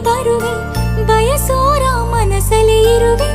ಬರುವೆ ಬಯಸೋರ ಮನಸಲಿ ಇರುವೆ